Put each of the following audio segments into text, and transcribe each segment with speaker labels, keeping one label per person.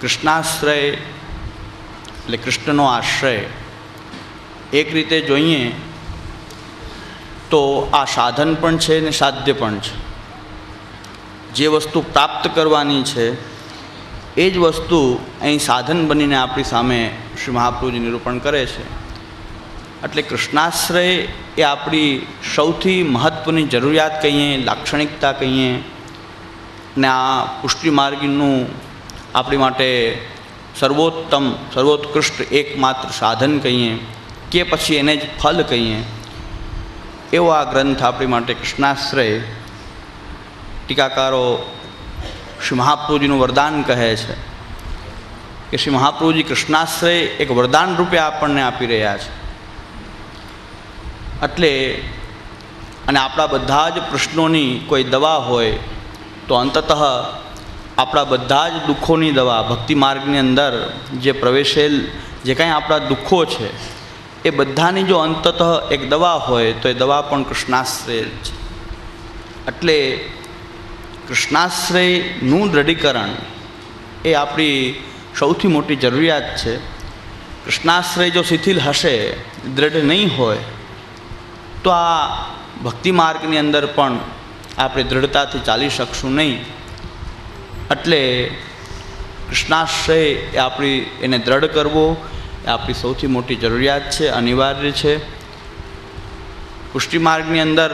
Speaker 1: કૃષ્ણાશ્રય એટલે કૃષ્ણનો આશ્રય, એક રીતે જોઈએ તો આ સાધન પણ છે ને સાધ્ય પણ છે. જે વસ્તુ પ્રાપ્ત કરવાની છે, એ જ વસ્તુ અહીં સાધન બનીને આપણી સામે શ્રી મહાપ્રભુજી નિરૂપણ કરે છે. એટલે કૃષ્ણાશ્રય એ આપણી સૌથી મહત્ત્વની જરૂરિયાત કહીએ, લાક્ષણિકતા કહીએ, ને આ પુષ્ટિ માર્ગીનું આપણી માટે સર્વોત્તમ, સર્વોત્કૃષ્ટ એકમાત્ર સાધન કહીએ કે પછી એને જ ફલ કહીએ. એવો આ ગ્રંથ આપણી માટે કૃષ્ણાશ્રય ટીકાકારો શ્રી મહાપ્રભુજીનું વરદાન કહે છે કે શ્રી મહાપ્રભુજી કૃષ્ણાશ્રય એક વરદાન રૂપે આપણને આપી રહ્યા છે. એટલે અને આપણા બધા જ પ્રશ્નોની કોઈ દવા હોય તો અંતતઃ આપણા બધા જ દુઃખોની દવા, ભક્તિ માર્ગની અંદર જે પ્રવેશેલ જે કાંઈ આપણા દુઃખો છે, એ બધાની જો અંતતઃ એક દવા હોય, તો એ દવા પણ કૃષ્ણાશ્રય છે એટલે કૃષ્ણાશ્રયનું દ્રઢીકરણ એ આપણી સૌથી મોટી જરૂરિયાત છે. કૃષ્ણાશ્રય જો શિથિલ હશે, દ્રઢ નહીં હોય, તો આ ભક્તિ માર્ગની અંદર પણ આપણે દ્રઢતાથી ચાલી શકશું નહીં. એટલે કૃષ્ણાશ્રય એ આપણી, એને દ્રઢ કરવો એ આપણી સૌથી મોટી જરૂરિયાત છે, અનિવાર્ય છે. પુષ્ટિ માર્ગની અંદર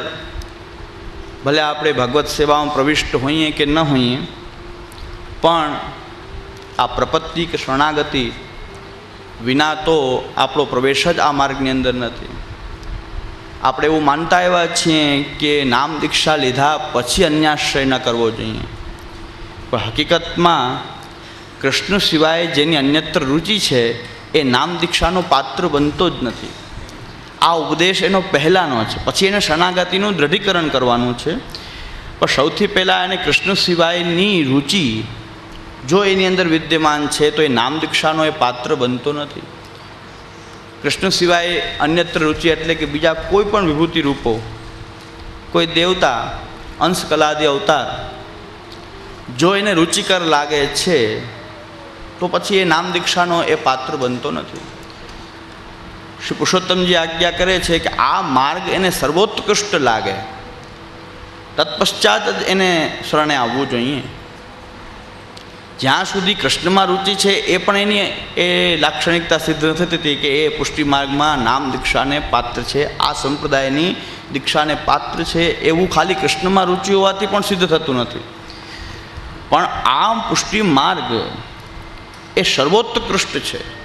Speaker 1: ભલે આપણે ભગવત સેવામાં પ્રવિષ્ટ હોઈએ કે ન હોઈએ, પણ આ પ્રપત્તિ કે શરણાગતિ વિના તો આપણો પ્રવેશ જ આ માર્ગની અંદર નથી. આપણે એવું માનતા એવા છીએ કે નામ દીક્ષા લીધા પછી અન્યાશ્રય ન કરવો જોઈએ. પણ હકીકતમાં કૃષ્ણ સિવાય જેની અન્યત્ર રુચિ છે, એ નામ દીક્ષાનો પાત્ર બનતો જ નથી. આ ઉપદેશ એનો પહેલાંનો છે. પછી એને શરણાગતિનું દ્રઢીકરણ કરવાનું છે. પણ સૌથી પહેલાં એને કૃષ્ણ સિવાયની રુચિ, જો એની અંદર વિદ્યમાન છે, તો એ નામ દીક્ષાનો એ પાત્ર બનતો નથી. કૃષ્ણ સિવાય અન્યત્ર રુચિ એટલે કે બીજા કોઈ પણ વિભૂતિ રૂપો, કોઈ દેવતા અંશ કલાદી અવતાર જો એને રુચિકર લાગે છે, તો પછી એ નામ દીક્ષાનો એ પાત્ર બનતો નથી. શ્રી પુરુષોત્તમજી આજ્ઞા કરે છે કે આ માર્ગ એને સર્વોત્કૃષ્ટ લાગે. તત્પશ્ચાત જ એને શરણે આવવું જોઈએ. જ્યાં સુધી કૃષ્ણમાં રુચિ છે, એ પણ એની એ લાક્ષણિકતા સિદ્ધ નથી થતી કે એ પુષ્ટિ માર્ગમાં નામ દીક્ષાને પાત્ર છે, આ સંપ્રદાયની દીક્ષાને પાત્ર છે, એવું ખાલી કૃષ્ણમાં રુચિ હોવાથી પણ સિદ્ધ થતું નથી. પણ આ પુષ્ટિ માર્ગ એ સર્વોત્કૃષ્ટ છે.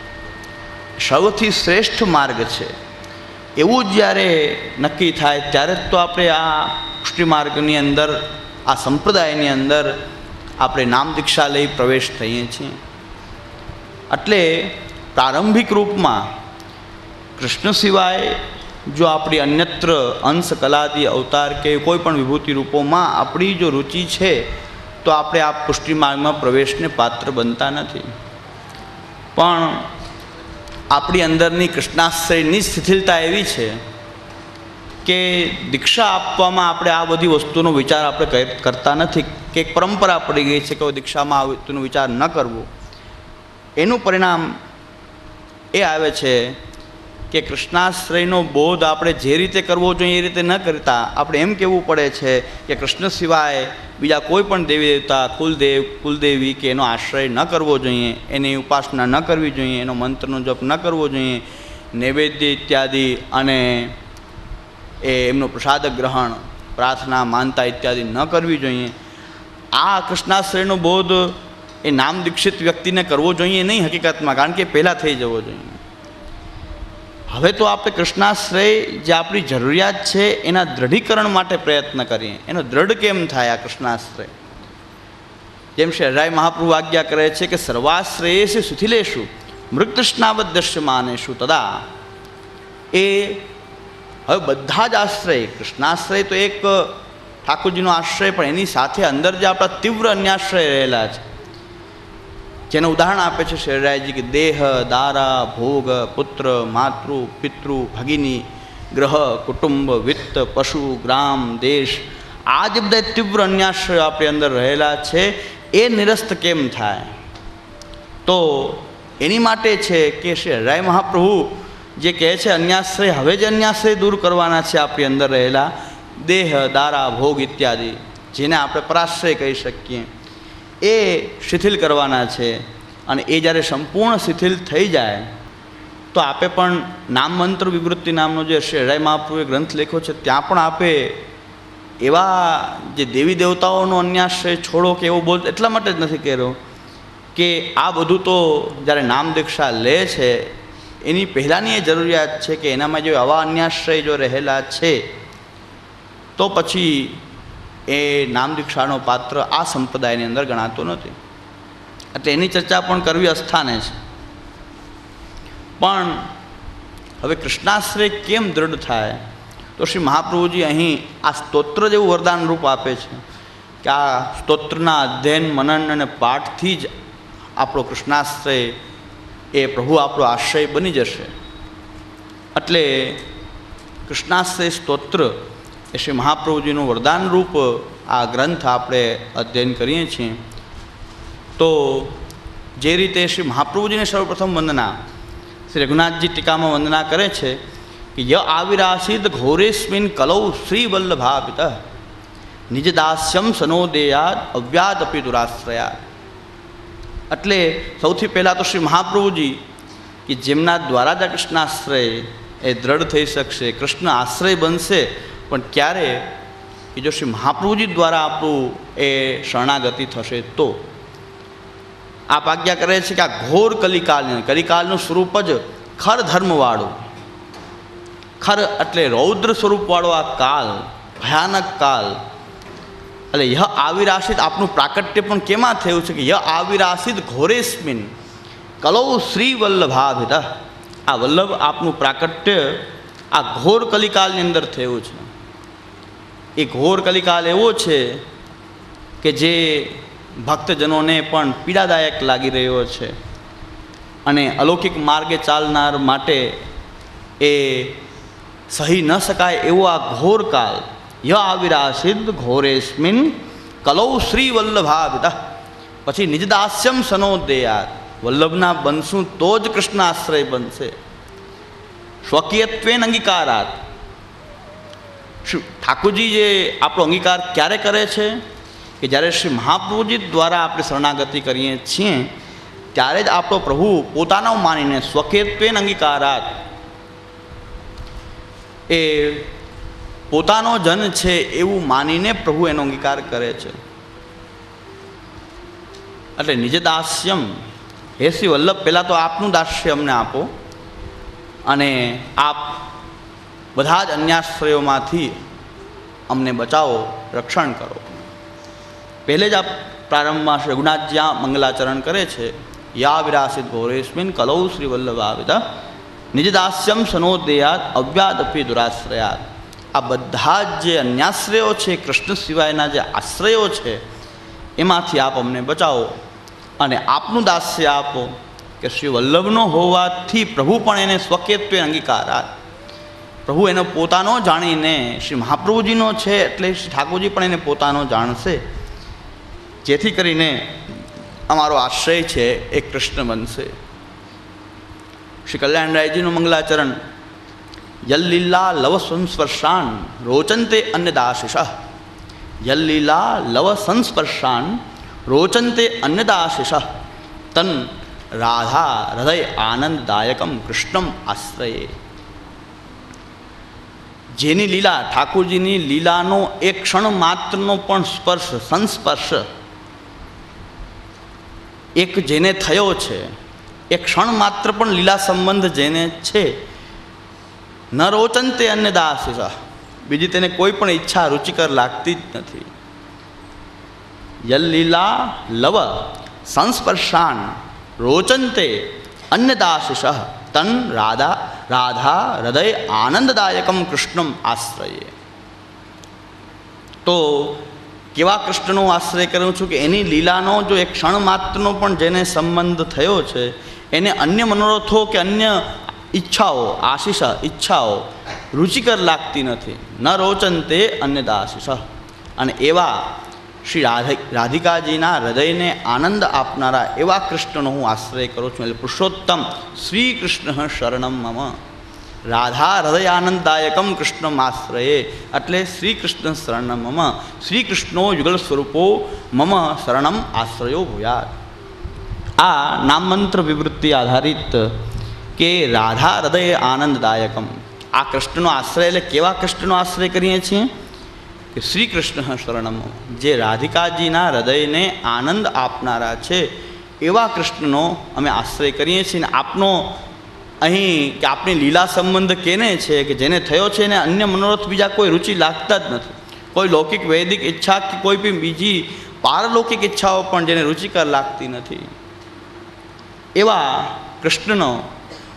Speaker 1: સૌથી શ્રેષ્ઠ માર્ગ છે. એવું જ્યારે નક્કી થાય, ત્યારે જ તો આપણે આ પુષ્ટિ માર્ગની અંદર, આ સંપ્રદાયની અંદર આપણે નામ દીક્ષા લઈ પ્રવેશ થઈએ છીએ. એટલે પ્રારંભિક રૂપમાં કૃષ્ણ સિવાય જો આપણી અન્યત્ર અંશ કલાદી અવતાર કે કોઈ પણ વિભૂતિ રૂપોમાં આપણી જો રુચિ છે તો આપણે આ પુષ્ટિ માર્ગમાં પ્રવેશને પાત્ર બનતા નથી. પણ આપણી અંદરની કૃષ્ણાશ્રયની સ્થિતિલતા એવી છે કે દીક્ષા આપવામાં આપણે આ બધી વસ્તુનો વિચાર આપણે કરતા નથી, કે એક પરંપરા પડી ગઈ છે કે દીક્ષામાં આ વસ્તુનો વિચાર ન કરવો. એનું પરિણામ એ આવે છે કે કૃષ્ણાશ્રયનો બોધ આપણે જે રીતે કરવો જોઈએ એ રીતે ન કરતા, આપણે એમ કહેવું પડે છે કે કૃષ્ણ સિવાય બીજા કોઈ પણ દેવી દેવતા, કુલદેવ, કુલદેવી કે એનો આશ્રય ન કરવો જોઈએ, એની ઉપાસના ન કરવી જોઈએ, એનો મંત્રનો જપ ન કરવો જોઈએ, નૈવેદ્ય ઇત્યાદિ અને એ એમનું પ્રસાદ ગ્રહણ, પ્રાર્થના, માનતા ઇત્યાદિ ન કરવી જોઈએ. આ કૃષ્ણાશ્રયનો બોધ એ નામ દીક્ષિત વ્યક્તિને કરવો જોઈએ નહીં હકીકતમાં, કારણ કે પહેલાં થઈ જવો જોઈએ. હવે તો આપણે કૃષ્ણાશ્રય જે આપણી જરૂરિયાત છે, એના દ્રઢીકરણ માટે પ્રયત્ન કરીએ. એનો દ્રઢ કેમ થાય આ કૃષ્ણાશ્રય? જેમ શહેરાય મહાપ્રભુ આજ્ઞા કરે છે કે સર્વાશ્રયેશ સુથિલેશુ મૃગતૃષ્ણાવદ્દશ્યમાનેશુ તદા. એ હવે બધા જ આશ્રય, કૃષ્ણાશ્રય તો એક ઠાકોરજીનો આશ્રય, પણ એની સાથે અંદર જે આપણા તીવ્ર અન્યાશ્રય રહેલા છે. જેનું ઉદાહરણ આપે છે શેરરાયજી કે દેહ, દારા, ભોગ, પુત્ર, માતૃ, પિતૃ, ભગિની, ગ્રહ, કુટુંબ, વિત્ત, પશુ, ગ્રામ, દેશ, આ જે બધા તીવ્ર અન્યાશ્રય આપણી અંદર રહેલા છે, એ નિરસ્ત કેમ થાય? તો એની માટે છે કે શ્રી હરાય મહાપ્રભુ જે કહે છે, અન્યાશ્રય હવે જ અન્યાશ્રય દૂર કરવાના છે આપણી અંદર રહેલા દેહ, દારા, ભોગ ઇત્યાદિ, જેને આપણે પરાશ્રય કહી શકીએ. એ શિથિલ કરવાના છે અને એ જ્યારે સંપૂર્ણ શિથિલ થઈ જાય, તો આપે પણ નામ મંત્ર વિવૃત્તિ નામનો જે શેરાય હરાય એ ગ્રંથ લેખો છે, ત્યાં પણ આપે એવા જે દેવી દેવતાઓનો અન્યાશ્રય છોડો કે એવો બોલ એટલા માટે જ નથી કર્યો કે આ બધું તો જ્યારે નામ દીક્ષા લે છે, એની પહેલાંની એ જરૂરિયાત છે કે એનામાં જો આવા અન્યાશ્રય જો રહેલા છે, તો પછી એ નામ દીક્ષાનો પાત્ર આ સંપ્રદાયની અંદર ગણાતો નથી. એટલે એની ચર્ચા પણ કરવી અસ્થાને છે. પણ હવે કૃષ્ણાશ્રય કેમ દૃઢ થાય? તો શ્રી મહાપ્રભુજી અહીં આ સ્તોત્ર જેવું વરદાન રૂપ આપે છે કે આ સ્તોત્રના અધ્યયન, મનન અને પાઠથી જ આપણો કૃષ્ણાશ્રય એ પ્રભુ આપણો આશ્રય બની જશે. એટલે કૃષ્ણાશ્રય સ્તોત્ર એ શ્રી મહાપ્રભુજીનું વરદાન રૂપ આ ગ્રંથ આપણે અધ્યયન કરીએ છીએ. તો જે રીતે શ્રી મહાપ્રભુજીને સર્વપ્રથમ વંદના, શ્રી રઘુનાથજી ટીકામાં વંદના કરે છે કે ય આવિરાસિદ ઘોરેસ્મિન કલૌ શ્રી વલ્લભાપિત નિજ દાસ્યમ સનોદેયાદ અવ્યાદ અપી દુરાશ્રયાદ. એટલે સૌથી પહેલાં તો શ્રી મહાપ્રભુજી કે જેમના દ્વારા જ કૃષ્ણાશ્રય એ દ્રઢ થઈ શકશે, કૃષ્ણ આશ્રય બનશે પણ ક્યારે કે જો શ્રી મહાપ્રભુજી દ્વારા આપણું એ શરણાગતિ થશે તો? આપ આજ્ઞા કરે છે કે આ ઘોર કલિકાલની, કલિકાલનું સ્વરૂપ જ ખર ધર્મવાળું. ખર એટલે રૌદ્ર સ્વરૂપવાળો આ કાલ, ભયાનક કાલ. એટલે યહ આવિરાશિત આપનું પ્રાકટ્ય પણ કેમાં થયું છે કે યહ આવિરાશિત ઘોરેસ્મિન, કલૌ શ્રી વલ્લભાભિત આ વલ્લભ આપનું પ્રાકટ્ય આ ઘોર કલિકાલની અંદર થયું છે. એ ઘોર કલિકાલ એવો છે કે જે ભક્તજનોને પણ પીડાદાયક લાગી રહ્યો છે. અને અલૌકિક માર્ગે ચાલનાર માટે એ સહી ન શકાય એવો આ ઘોર કાલ. ય આવિરાસિદ ઘોરેસ્મિન કલૌ શ્રી વલ્લભાવિદ પછી નિજદાસ્યમ સનોદેયાત વલ્લભના બનશું તો જ કૃષ્ણ આશ્રય બનશે. સ્વકીયત્વેન અંગીકારાત. શ્રી ઠાકોરજી જે આપણો અંગીકાર ક્યારે કરે છે? કે જ્યારે શ્રી મહાપ્રભુજી દ્વારા આપણે શરણાગતિ કરીએ છીએ, ત્યારે જ આપણો પ્રભુ પોતાનો માનીને સ્વકેત્વેન અંગીકારાત. એ પોતાનો જન છે એવું માનીને પ્રભુ એનો અંગીકાર કરે છે. એટલે નિજ દાસ્યમ હે શ્રી વલ્લભ, પહેલાં તો આપનું દાસ્ય અમને આપો. અને આપ બધા જ અન્યાશ્રયોમાંથી અમને બચાવો, રક્ષણ કરો. પહેલે જ આ પ્રારંભમાં શ્રી રઘુનાથ જ્યાં મંગલાચરણ કરે છે, યા વિરાસિત ગૌરેસ્મિન કલૌ શ્રી વલ્લભાવિત, નિજદાસ્યમ સનોદેયાત, અવ્યાદપી દુરાશ્રયાત. આ બધા જ જે અન્યાશ્રયો છે, કૃષ્ણ સિવાયના જે આશ્રયો છે, એમાંથી આપ અમને બચાવો અને આપનું દાસ્ય આપો કે શ્રી વલ્લભનો હોવાથી પ્રભુ પણ એને સ્વકેત્વે અંગીકારાત પ્રભુ એનો પોતાનો જાણીને શ્રી મહાપ્રભુજીનો છે એટલે શ્રી ઠાકોરજી પણ એને પોતાનો જાણશે. જેથી કરીને અમારો આશ્રય છે એ કૃષ્ણ બનશે. શ્રી કલ્યાણરાયજીનું મંગલાચરણ, યલ્લીલા લવ સંસ્પર્શાન રોચંતે અન્નદાશિષ યલ્લીલા લવ સંસ્પર્શાન રોચંતે અન્નદાશિષ તન રાધા હૃદય આનંદદાયકમ કૃષ્ણમ આશ્રયે. જેની લીલા, ઠાકોરજીની લીલાનો એક ક્ષણ માત્રનો પણ સ્પર્શ, સંસ્પર્શ, એક જેને થયો છે, એ ક્ષણ માત્ર પણ લીલા સંબંધ જેને છે. ન રોચંતે અન્ય દાસ બીજી તેને કોઈ પણ ઈચ્છા રુચિકર લાગતી જ નથી. યલ્લીલા લવ, સંસ્પર્શાન, રોચંતે અન્યદાશિષ. તન રાધા રાધા હૃદય આનંદદાયકમ કૃષ્ણમ આશ્રયે તો કેવા કૃષ્ણનો આશ્રય કરું છું કે એની લીલાનો જો એક ક્ષણ માત્રનો પણ જેને સંબંધ થયો છે એને અન્ય મનોરથો કે અન્ય ઈચ્છાઓ આશીષ ઈચ્છાઓ રુચિકર લાગતી નથી ન રોચંતે અન્યદાશીષ અને એવા શ્રી રાધિ રાધિકાજીના હૃદયને આનંદ આપનારા એવા કૃષ્ણનો હું આશ્રય કરું છું. એટલે પુરુષોત્તમ શ્રી કૃષ્ણ શરણમ મમ. રાધા હૃદય આનંદદાયકમ કૃષ્ણમ આશ્રયે. એટલે શ્રી કૃષ્ણ શરણમ મમ. શ્રી કૃષ્ણો યુગલ સ્વરૂપો મમ શરણમ આશ્રયો ભૂયાત. આ નામમંત્ર વિવૃત્તિ આધારિત કે રાધા હૃદય આનંદદાયકમ. આ કૃષ્ણનો આશ્રય એટલે કેવા કૃષ્ણનો આશ્રય કરીએ છીએ? કે શ્રી કૃષ્ણ શરણમ. જે રાધિકાજીના હૃદયને આનંદ આપનારા છે, એવા કૃષ્ણનો અમે આશ્રય કરીએ છીએ. ને આપનો અહીં કે આપણી લીલા સંબંધ કેને છે કે જેને થયો છે ને અન્ય મનોરથ બીજા કોઈ રુચિ લાગતા જ નથી. કોઈ લૌકિક વૈદિક ઈચ્છા કે કોઈ બી બીજી પારલૌકિક ઈચ્છાઓ પણ જેને રુચિકર લાગતી નથી. એવા કૃષ્ણનો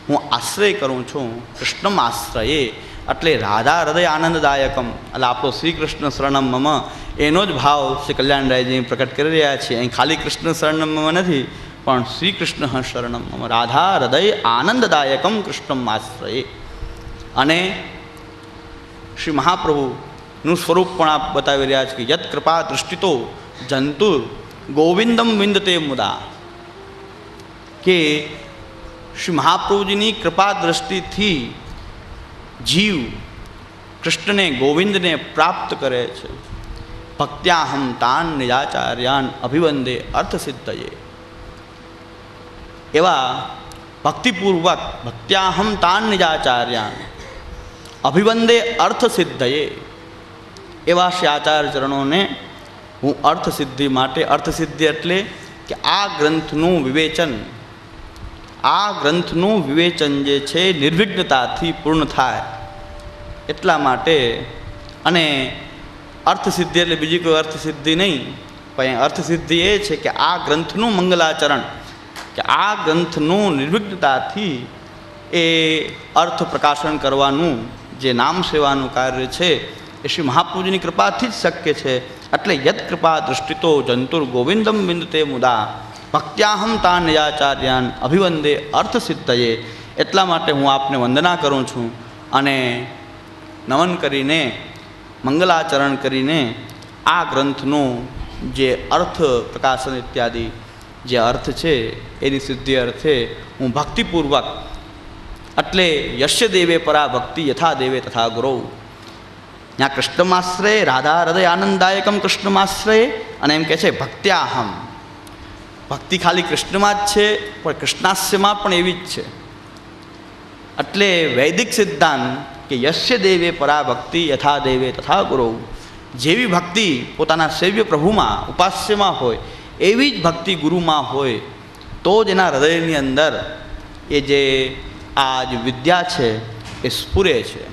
Speaker 1: હું આશ્રય કરું છું. કૃષ્ણમાં આશ્રયે એટલે રાધા હૃદય આનંદદાયકમ એટલે આપણો શ્રી કૃષ્ણ શરણમ મમ. એનો જ ભાવ શ્રી કલ્યાણરાયજી પ્રકટ કરી રહ્યા છે. અહીં ખાલી કૃષ્ણ શરણમ મમ નથી, પણ શ્રી કૃષ્ણ શરણમ મમ. રાધા હૃદય આનંદદાયકમ કૃષ્ણમ આશ્રયે. અને શ્રી મહાપ્રભુનું સ્વરૂપ પણ આપ બતાવી રહ્યા છે કે યત કૃપા દૃષ્ટિતો જંતુ ગોવિંદમ વિંદતે મુદા. કે શ્રી મહાપ્રભુજીની કૃપા દ્રષ્ટિથી જીવ કૃષ્ણને, ગોવિંદને પ્રાપ્ત કરે છે. ભક્ત્યાહમ તાન નિજાચાર્યાન અભિવંદે અર્થસિદ્ધયે. એવા ભક્તિપૂર્વક ભક્ત્યાહમ તાન નિજાચાર્યાન અભિવંદે અર્થસિદ્ધયે. એવા શ્રી આચાર્ય ચરણોને હું અર્થસિદ્ધિ માટે, અર્થસિદ્ધિ એટલે કે આ ગ્રંથનું વિવેચન આ ગ્રંથનું વિવેચન જે છે નિર્વિઘ્નતાથી પૂર્ણ થાય એટલા માટે અને અર્થસિદ્ધિ એટલે બીજી કોઈ અર્થસિદ્ધિ નહીં, પણ અર્થસિદ્ધિ એ છે કે આ ગ્રંથનું મંગલાચરણ, કે આ ગ્રંથનું નિર્વિઘ્નતાથી એ અર્થ પ્રકાશન કરવાનું જે નામ સેવાનું કાર્ય છે એ શ્રી મહાપૂજની કૃપાથી જ શક્ય છે. એટલે યત કૃપા દૃષ્ટિતો જંતુર ગોવિંદમ બિંદતે મુદા ભક્ત્યાહમ તા નિજાચાર્યાન અભિવંદે અર્થસિદ્ધયે. એટલા માટે હું આપને વંદના કરું છું અને નમન કરીને, મંગલાચરણ કરીને આ ગ્રંથનું જે અર્થ પ્રકાશન ઇત્યાદિ જે અર્થ છે, એની સિદ્ધિ અર્થે હું ભક્તિપૂર્વક એટલે યશ્ય દેવે પરા ભક્તિ યથા દેવે તથા ગુરુ. ત્યાં કૃષ્ણમાશ્રય રાધા હૃદય આનંદદાયકમ કૃષ્ણમાશ્રય અને એમ કહે છે ભક્ત્યાહમ. ભક્તિ ખાલી કૃષ્ણમાં જ છે, પણ કૃષ્ણાસ્યમાં પણ એવી જ છે. એટલે વૈદિક સિદ્ધાંત કે યશ્ય દેવે પરા ભક્તિ યથા દેવે તથા ગુરુ. જેવી ભક્તિ પોતાના સેવ્ય પ્રભુમાં, ઉપાસ્યમાં હોય, એવી જ ભક્તિ ગુરુમાં હોય, તો જ એના હૃદયની અંદર એ જે આ જે વિદ્યા છે, એ સ્ફુરે છે.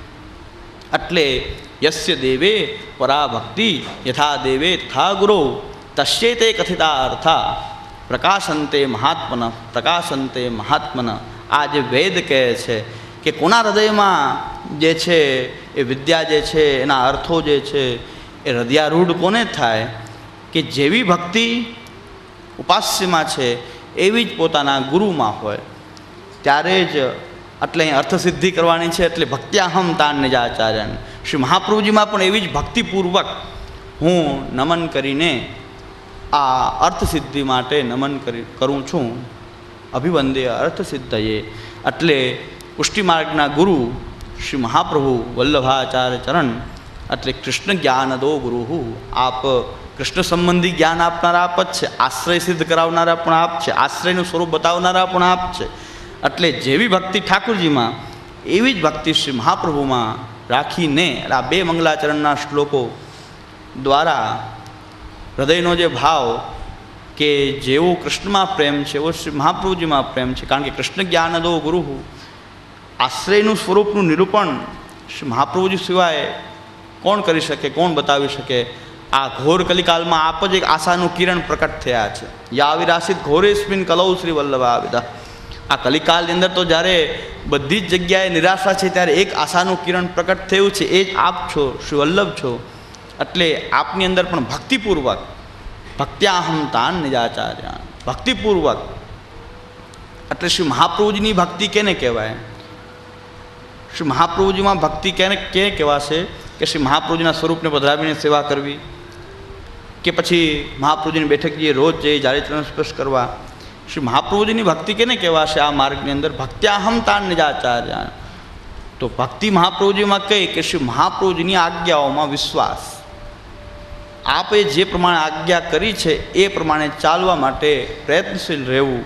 Speaker 1: એટલે યસ્ય દેવે પરા ભક્તિ યથા દેવે તથા ગુરુ. તસ્યે તે કથિતા અર્થા પ્રકાશંતે મહાત્મન પ્રકાશંતે મહાત્મન. આ જે વેદ કહે છે કે કોના હૃદયમાં જે છે, એ વિદ્યા જે છે, એના અર્થો જે છે, એ હૃદયારૂઢ કોને થાય? કે જેવી ભક્તિ ઉપાસ્યમાં છે, એવી જ પોતાના ગુરુમાં હોય. ત્યારે જ એટલે અહીં અર્થસિદ્ધિ કરવાની છે, એટલે ભક્ત્યાહમ તાન નિજાચાર્યન. શ્રી મહાપ્રભુજીમાં પણ એવી જ ભક્તિપૂર્વક હું નમન કરીને આ અર્થસિદ્ધિ માટે નમન કરી, કરું છું. અભિવંદે અર્થસિદ્ધયે. એટલે પુષ્ટિમાર્ગના ગુરુ શ્રી મહાપ્રભુ વલ્લભાચાર્ય ચરણ, એટલે કૃષ્ણ જ્ઞાનદો ગુરુ આપ કૃષ્ણ સંબંધી જ્ઞાન આપનારા આપ જ છે. આશ્રય સિદ્ધ કરાવનારા પણ આપ છે. આશ્રયનું સ્વરૂપ બતાવનારા પણ આપ છે. એટલે જેવી ભક્તિ ઠાકુરજીમાં, એવી જ ભક્તિ શ્રી મહાપ્રભુમાં રાખીને આ બે મંગલાચરણના શ્લોકો દ્વારા હૃદયનો જે ભાવ કે જેવો કૃષ્ણમાં પ્રેમ છે, એવો શ્રી મહાપ્રભુજીમાં પ્રેમ છે, કારણ કે કૃષ્ણ જ્ઞાન દો ગુરુ આશ્રયનું સ્વરૂપનું નિરૂપણ શ્રી મહાપ્રભુજી સિવાય કોણ કરી શકે, કોણ બતાવી શકે? આ ઘોર કલિકાલમાં આપ જ એક આશાનું કિરણ પ્રકટ થયા છે. યા વિરાસિત ઘોરેસ્મિન કલૌ શ્રી વલ્લભા વિદા આ કલિકાલની અંદર તો જ્યારે બધી જ જગ્યાએ નિરાશા છે, ત્યારે એક આશાનું કિરણ પ્રકટ થયું છે, એ જ આપ છો, શ્રી વલ્લભ છો. એટલે આપની અંદર પણ ભક્તિપૂર્વક, ભક્ત્યાહમ તાન નિજાચાર્ય ભક્તિપૂર્વક. એટલે શ્રી મહાપ્રભુજીની ભક્તિ કેને કહેવાય? શ્રી મહાપ્રભુજીમાં ભક્તિ કેને કે કહેવાશે? કે શ્રી મહાપ્રભુજીના સ્વરૂપને પધરાવીને સેવા કરવી? કે પછી મહાપ્રભુજીની બેઠક જઈએ, રોજ જઈએ ચરણ સ્પર્શ કરવા? શ્રી મહાપ્રભુજીની ભક્તિ કેને કહેવાશે આ માર્ગની અંદર? ભક્ત્યાહમ તાન નિજાચાર્ય તો ભક્તિ મહાપ્રભુજીમાં કહી કે શ્રી મહાપ્રભુજીની આજ્ઞાઓમાં વિશ્વાસ. આપે જે પ્રમાણે આજ્ઞા કરી છે, એ પ્રમાણે ચાલવા માટે પ્રયત્નશીલ રહેવું.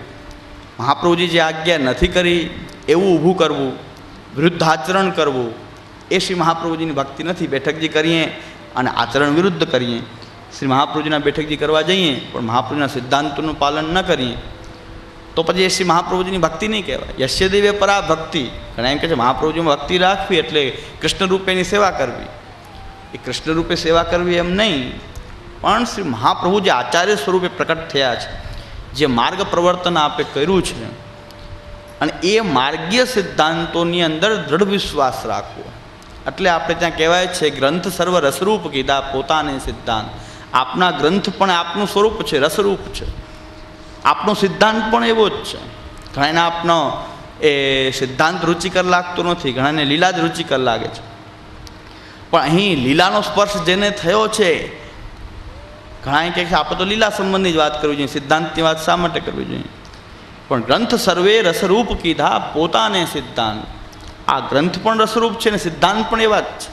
Speaker 1: મહાપ્રભુજી જે આજ્ઞા નથી કરી, એવું ઊભું કરવું, વિરુદ્ધ આચરણ કરવું, એ શ્રી મહાપ્રભુજીની ભક્તિ નથી. બેઠકજી કરીએ અને આચરણ વિરુદ્ધ કરીએ. શ્રી મહાપ્રભુજીના બેઠકજી કરવા જઈએ, પણ મહાપ્રભુના સિદ્ધાંતોનું પાલન ન કરીએ. તો પછી એ શ્રી મહાપ્રભુજીની ભક્તિ નહીં કહેવાય. યશ્ય દેવે પરા ભક્તિ ઘણા એમ કહે છે, મહાપ્રભુજીમાં ભક્તિ રાખવી એટલે કૃષ્ણ રૂપેની સેવા કરવી. એ કૃષ્ણ રૂપે સેવા કરવી એમ નહીં, પણ શ્રી મહાપ્રભુ જે આચાર્ય સ્વરૂપે પ્રકટ થયા છે. જે માર્ગ પ્રવર્તન આપે કર્યું છે અને એ માર્ગીય સિદ્ધાંતોની અંદર દૃઢ વિશ્વાસ રાખવો. એટલે આપણે ત્યાં કહેવાય છે, ગ્રંથ સર્વ રસરૂપ કીધા પોતાને સિદ્ધાંત. આપના ગ્રંથ પણ આપનું સ્વરૂપ છે, રસરૂપ છે. આપનો સિદ્ધાંત પણ એવો જ છે. ઘણાને આપનો એ સિદ્ધાંત રુચિકર લાગતો નથી ઘણાને લીલા જ રુચિકર લાગે છે. પણ અહીં લીલાનો સ્પર્શ જેને થયો છે ઘણા કહે છે, આપણે તો લીલા સંબંધની જ વાત કરવી જોઈએ, સિદ્ધાંતની વાત શા માટે કરવી જોઈએ? પણ ગ્રંથ સર્વે રસરૂપ કીધા પોતાને સિદ્ધાંત. આ ગ્રંથ પણ રસરૂપ છે ને સિદ્ધાંત પણ એવા જ છે.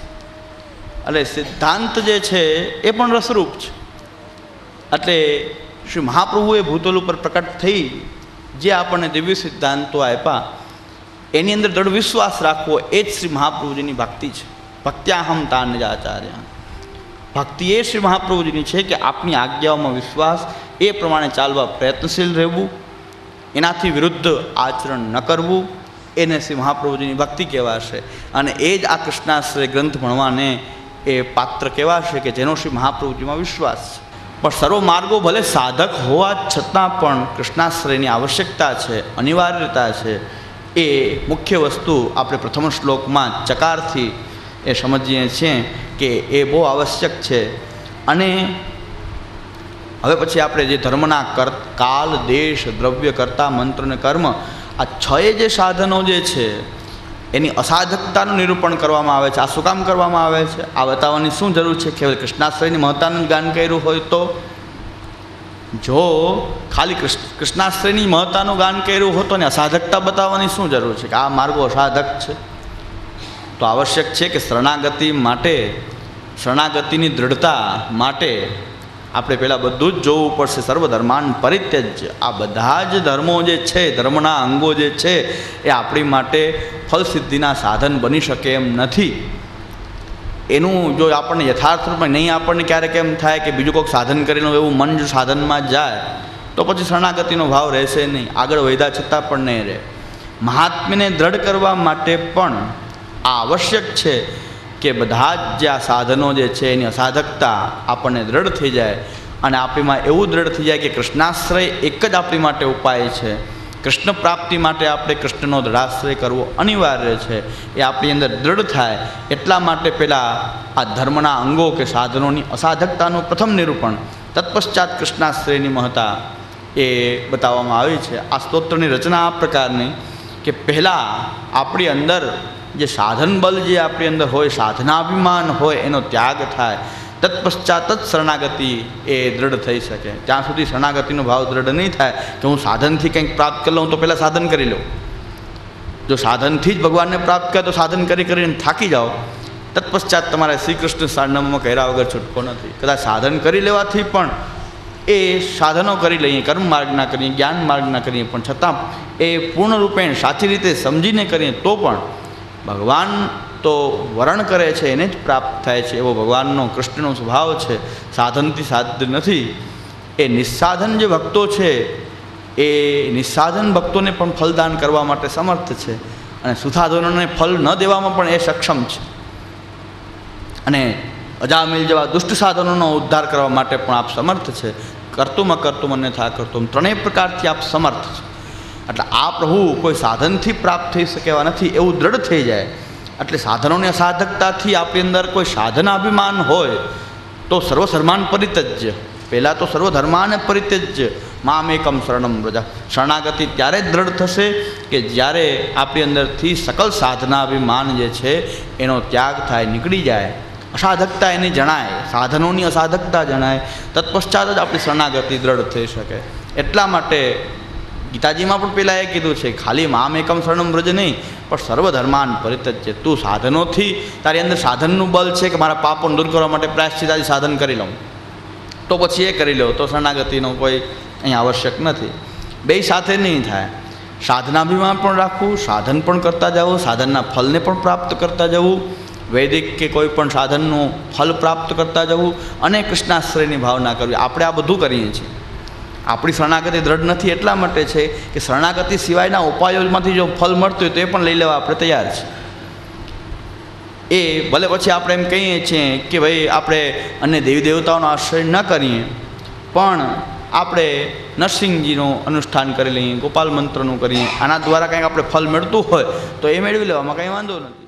Speaker 1: એટલે સિદ્ધાંત જે છે, એ પણ રસરૂપ છે. એટલે શ્રી મહાપ્રભુએ ભૂતલ ઉપર પ્રકટ થઈ જે આપણને દિવ્ય સિદ્ધાંતો આપ્યા, એની અંદર દૃઢ વિશ્વાસ રાખવો એ જ શ્રી મહાપ્રભુજીની ભક્તિ છે. ભક્ત્યાહમ તાનજ આચાર્ય ભક્તિ એ શ્રી મહાપ્રભુજીની છે કે આપની આજ્ઞાઓમાં વિશ્વાસ એ પ્રમાણે ચાલવા પ્રયત્નશીલ રહેવું, એનાથી વિરુદ્ધ આચરણ ન કરવું, એને શ્રી મહાપ્રભુજીની ભક્તિ કહેવાશે. અને એ જ આ કૃષ્ણાશ્રય ગ્રંથ ભણવાને એ પાત્ર કહેવાશે કે જેનો શ્રી મહાપ્રભુજીમાં વિશ્વાસ છે. પણ સર્વ માર્ગો ભલે સાધક હોવા છતાં પણ કૃષ્ણાશ્રયની આવશ્યકતા છે, અનિવાર્યતા છે. એ મુખ્ય વસ્તુ આપણે પ્રથમ શ્લોકમાં ચકારથી એ સમજીએ છીએ કે એ બહુ આવશ્યક છે. અને હવે પછી આપણે જે ધર્મના કર, કાલ, દેશ, દ્રવ્ય, કર્તા, મંત્ર અને કર્મ, આ છએ જે સાધનો જે છે, એની અસાધકતાનું નિરૂપણ કરવામાં આવે છે. આ શું કામ કરવામાં આવે છે? આ બતાવવાની શું જરૂર છે? કેવલ કૃષ્ણાશ્રયની મહત્તાનું ગાન કર્યું હોય તો? જો ખાલી કૃષ્ણ કૃષ્ણાશ્રયની મહત્તાનું ગાન કર્યું હોત તો ને અસાધકતા બતાવવાની શું જરૂર છે? કે આ માર્ગો અસાધક છે? તો આવશ્યક છે કે શરણાગતિ માટે, શરણાગતિની દૃઢતા માટે આપણે પહેલાં બધું જ જોવું પડશે સર્વધર્માન પરિત્યજ. આ બધા જ ધર્મો જે છે, ધર્મના અંગો જે છે, એ આપણી માટે ફલસિદ્ધિના સાધન બની શકે એમ નથી. એનું જો આપણને યથાર્થ રૂપમાં નહીં આપણને ક્યારેક એમ થાય કે બીજું કોઈક સાધન કરેલું એવું મન જો સાધનમાં જાય, તો પછી શરણાગતિનો ભાવ રહેશે નહીં. આગળ વધ્યા છતાં પણ નહીં રહે. મહાત્મ્યને દ્રઢ કરવા માટે પણ આ આવશ્યક છે કે બધા જ જે આ સાધનો જે છે એની અસાધકતા આપણને દ્રઢ થઈ જાય અને આપણીમાં એવું દ્રઢ થઈ જાય કે કૃષ્ણાશ્રય એક જ આપણી માટે ઉપાય છે. કૃષ્ણ પ્રાપ્તિ માટે આપણે કૃષ્ણનો દૃઢાશ્રય કરવો અનિવાર્ય છે. એ આપણી અંદર દૃઢ થાય એટલા માટે પહેલાં આ ધર્મના અંગો કે સાધનોની અસાધકતાનું પ્રથમ નિરૂપણ તત્પશ્ચાત કૃષ્ણાશ્રયની મહત્તા એ બતાવવામાં આવી છે. આ સ્તોત્રની રચના આ પ્રકારની કે પહેલાં આપણી અંદર જે સાધન બલ જે આપણી અંદર હોય, સાધનાભિમાન હોય, એનો ત્યાગ થાય, તત્પશ્ચાત જ શરણાગતિ એ દૃઢ થઈ શકે. ત્યાં સુધી શરણાગતિનો ભાવ દૃઢ નહીં થાય કે હું સાધનથી કંઈક પ્રાપ્ત કરી લઉં તો પહેલાં સાધન કરી લઉં જો સાધનથી જ ભગવાનને પ્રાપ્ત કરે તો સાધન કરી કરીને થાકી જાઓ. તત્પશ્ચાત તમારે શ્રી કૃષ્ણ સારનામમાં કર્યા વગર છૂટકો નથી. કદાચ સાધન કરી લેવાથી પણ એ સાધનો કરી લઈએ, કર્મ માર્ગના કરીએ, જ્ઞાન માર્ગના કરીએ, પણ છતાં એ પૂર્ણરૂપે સાચી રીતે સમજીને કરીએ તો પણ ભગવાન તો વરણ કરે છે, એને જ પ્રાપ્ત થાય છે. એવો ભગવાનનો કૃષ્ણનો સ્વભાવ છે. સાધનથી સાધ્ય નથી. એ નિસ્સાધન જે ભક્તો છે, એ નિસ્સાધન ભક્તોને પણ ફલદાન કરવા માટે સમર્થ છે. અને સુસાધનોને ફલ ન દેવામાં પણ એ સક્ષમ છે. અને અજામિલ જેવા દુષ્ટ સાધનોનો ઉદ્ધાર કરવા માટે પણ આપ સમર્થ છે. કરતુમાં કરતું મને થા કરતું ત્રણેય પ્રકારથી આપ સમર્થ છો. એટલે આ પ્રભુ કોઈ સાધનથી પ્રાપ્ત થઈ શકે એવા નથી, એવું દ્રઢ થઈ જાય. એટલે સાધનોની અસાધકતાથી આપણી અંદર કોઈ સાધનાભિમાન હોય, તો સર્વસર્માન પરિત્યજ્ય. પહેલાં તો સર્વધર્માને પરિત્યજ્ય. મામ એકમ શરણમ પ્રજા શરણાગતિ ત્યારે જ દ્રઢ થશે કે જ્યારે આપણી અંદરથી સકલ સાધનાભિમાન જે છે, એનો ત્યાગ થાય, નીકળી જાય. અસાધકતા એની જણાય, સાધનોની અસાધકતા જણાય. તત્પશ્ચાત જ આપણી શરણાગતિ દ્રઢ થઈ શકે. એટલા માટે ગીતાજીમાં પણ પહેલાં એ કીધું છે, ખાલી મામ એકમ શરણમ વ્રજ નહીં, પણ સર્વધર્માન પરિત્યજ્ય. તું સાધનોથી તારી અંદર સાધનનું બલ છે કે મારા પાપોને દૂર કરવા માટે પ્રાયશ્ચિતાથી સાધન કરી લઉં. તો પછી એ કરી લો તો શરણાગતિનો કોઈ અહીં આવશ્યક નથી. બે સાથે નહીં થાય. સાધનાભિમાન પણ રાખવું, સાધન પણ કરતા જવું, સાધનના ફલને પણ પ્રાપ્ત કરતા જવું, વૈદિક કે કોઈ પણ સાધનનું ફલ પ્રાપ્ત કરતા જવું અને કૃષ્ણાશ્રયની ભાવના કરવી. આપણે આ બધું કરીએ છીએ. આપણી શરણાગતિ દ્રઢ નથી એટલા માટે છે કે શરણાગતિ સિવાયના ઉપાયોમાંથી જો ફલ મળતું હોય તો એ પણ લઈ લેવા આપણે તૈયાર છીએ એ ભલે પછી આપણે એમ કહીએ છીએ કે ભાઈ આપણે અન્ય દેવી દેવતાઓનો આશ્રય ન કરીએ, પણ આપણે નરસિંહજીનું અનુષ્ઠાન કરી લઈએ, ગોપાલ મંત્રનું કરીએ, આના દ્વારા કંઈક આપણે ફલ મળતું હોય તો એ મેળવી લેવામાં કંઈ વાંધો નથી.